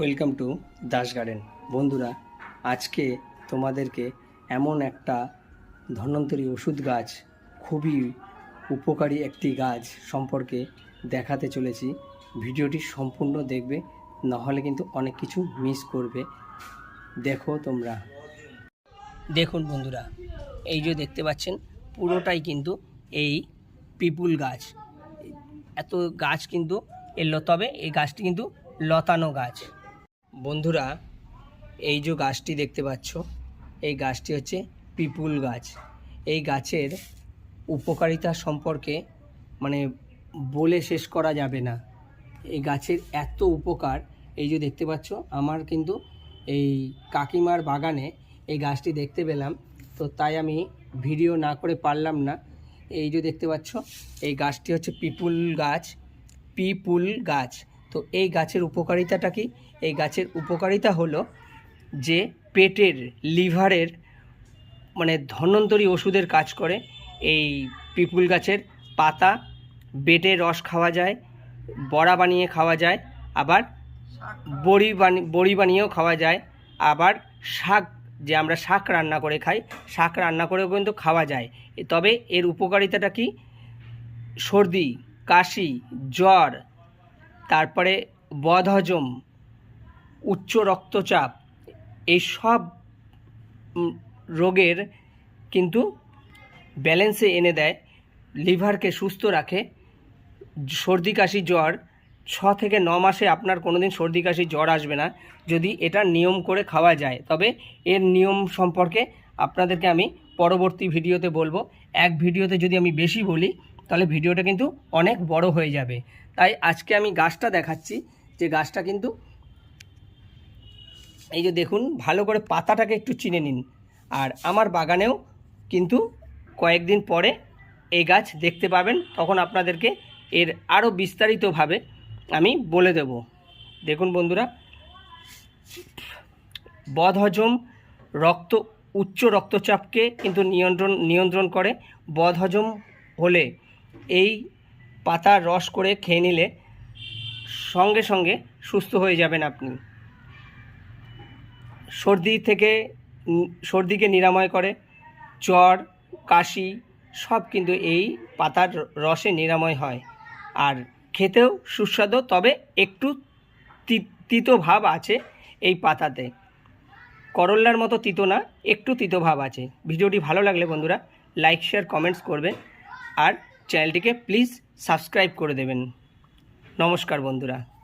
Welcome to Das garden. বন্ধুরা, আজকে তোমাদেরকে এমন একটা ধন্বন্তরী ওষুধ গাছ, খুবই উপকারী একটি গাছ সম্পর্কে দেখাতে চলেছি। ভিডিওটি সম্পূর্ণ দেখবে, নাহলে কিন্তু অনেক কিছু মিস করবে। দেখো তোমরা। দেখুন বন্ধুরা, এই যে দেখতে পাচ্ছেন, পুরোটাই কিন্তু এই পিপুল গাছ। এত গাছ কিন্তু এলো, তবে এই গাছটি কিন্তু লতানো গাছ। বন্ধুরা, এই যে গাছটি দেখতে পাচ্ছ, এই গাছটি হচ্ছে পিপুল গাছ। এই গাছের উপকারিতা সম্পর্কে মানে বলে শেষ করা যাবে না। এই গাছের এত উপকার, এই যে দেখতে পাচ্ছ, আমার কিন্তু এই কাকিমার বাগানে এই গাছটি দেখতে পেলাম। তো তাই আমি ভিডিও না করে পারলাম না। এই যে দেখতে পাচ্ছ, এই গাছটি হচ্ছে পিপুল গাছ পিপুল গাছ। তো এই গাছের উপকারিতাটা কি? এই গাছের উপকারিতা হলো যে পেটের লিভারের মানে ধন্বন্তরী ওষুধের কাজ করে। এই পিপুল গাছের পাতা, বেটে রস খাওয়া যায়, বড়া বানিয়ে খাওয়া যায়, আবার বড়ি বানি, বড়ি বানিয়েও খাওয়া যায়, আবার শাক যে আমরা শাক রান্না করে খাই, শাক রান্না করেও কিন্তু খাওয়া যায়। তবে এর উপকারিতাটা কি? সর্দি, কাশি, জ্বর তারপরে বদহজম, উচ্চ রক্তচাপ, এই সব রোগের কিন্তু ব্যালেন্সে এনে দেয় লিভারকে সুস্থ রাখে। সর্দি, কাশি, জ্বর, ছ থেকে ন মাসে আপনার কোনোদিন সর্দি, কাশি, জ্বর আসবে না। যদি এটা নিয়ম করে খাওয়া যায়, তবে এর নিয়ম সম্পর্কে আপনাদেরকে আমি পরবর্তী ভিডিওতে বলব। এক ভিডিওতে যদি আমি বেশি বলি, তাহলে ভিডিওটা কিন্তু অনেক বড় হয়ে যাবে। তাই আজকে আমি গাছটা দেখাচ্ছি, যে গাছটা কিন্তু এই যে দেখুন, ভালো করে পাতাটাকে একটু চিনে নিন। আর আমার বাগানেও কিন্তু কয়েকদিন পরে এই গাছ দেখতে পাবেন, তখন আপনাদেরকে এর আরও বিস্তারিতভাবে আমি বলে দেব। দেখুন বন্ধুরা, বদহজম রক্ত, উচ্চ রক্তচাপকে কিন্তু নিয়ন্ত্রণ নিয়ন্ত্রণ করে। বদহজম হলে এই পাতার রস করে খেয়ে নিলে সঙ্গে সঙ্গে সুস্থ হয়ে যাবেন আপনি। সর্দি থেকে সর্দিকে নিরাময় করে, জ্বর, কাশি, সব কিন্তু এই পাতার রসে নিরাময় হয়। আর খেতেও সুস্বাদু, তবে একটু তিতো ভাব আছে এই পাতাতে। করল্লার মতো তিতো না, একটু তিতো ভাব আছে। ভিডিওটি ভালো লাগলে বন্ধুরা, লাইক, শেয়ার, কমেন্টস করবে আর চ্যানেলটিকে প্লিজ সাবস্ক্রাইব করে দেবেন। নমস্কার বন্ধুরা।